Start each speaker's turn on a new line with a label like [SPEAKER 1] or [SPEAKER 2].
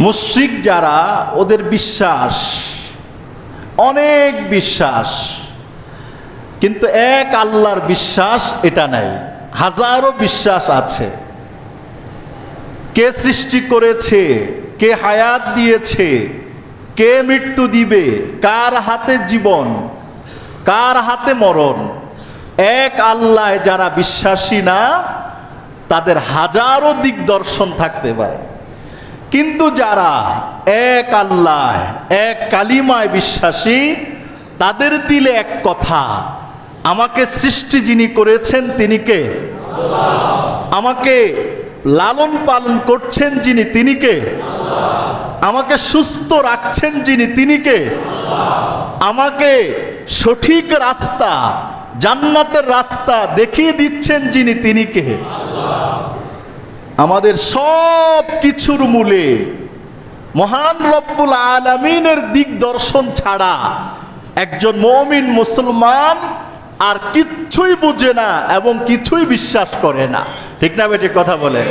[SPEAKER 1] মুশ্রিক যারা, ওদের বিশ্বাস, অনেক বিশ্বাস। কিন্তু এক আল্লাহর বিশ্বাস এটা নাই। হাজারো বিশ্বাস আছে। কে সৃষ্টি করেছে, কে হায়াত দিয়েছে, কে মৃত্যু দিবে, কার হাতে জীবন, কার হাতে মরণ, এক আল্লাহ যারা বিশ্বাসী না, তাদের হাজারো দিক দর্শন থাকতে পারে। কিন্তু যারা এক আল্লাহ, এক কালিমায় বিশ্বাসী, তাদের দিলে এক কথা, আমাকে সৃষ্টি যিনি করেছেন তিনি কে? আমাকে লালন পালন করছেন যিনি তিনি কে? আমাকে সুস্থ রাখছেন যিনি তিনি কে? আমাকে সঠিক রাস্তা, জান্নাতের রাস্তা দেখিয়ে দিচ্ছেন যিনি তিনি কে? আমাদের সব কিছুর মূলে মহান রব্বুল আলমিনের দিকদর্শন ছাড়া একজন মমিন মুসলমান আর কিচ্ছুই বুঝে না এবং কিছুই বিশ্বাস করে না। ঠিক না বেটি কথা বলে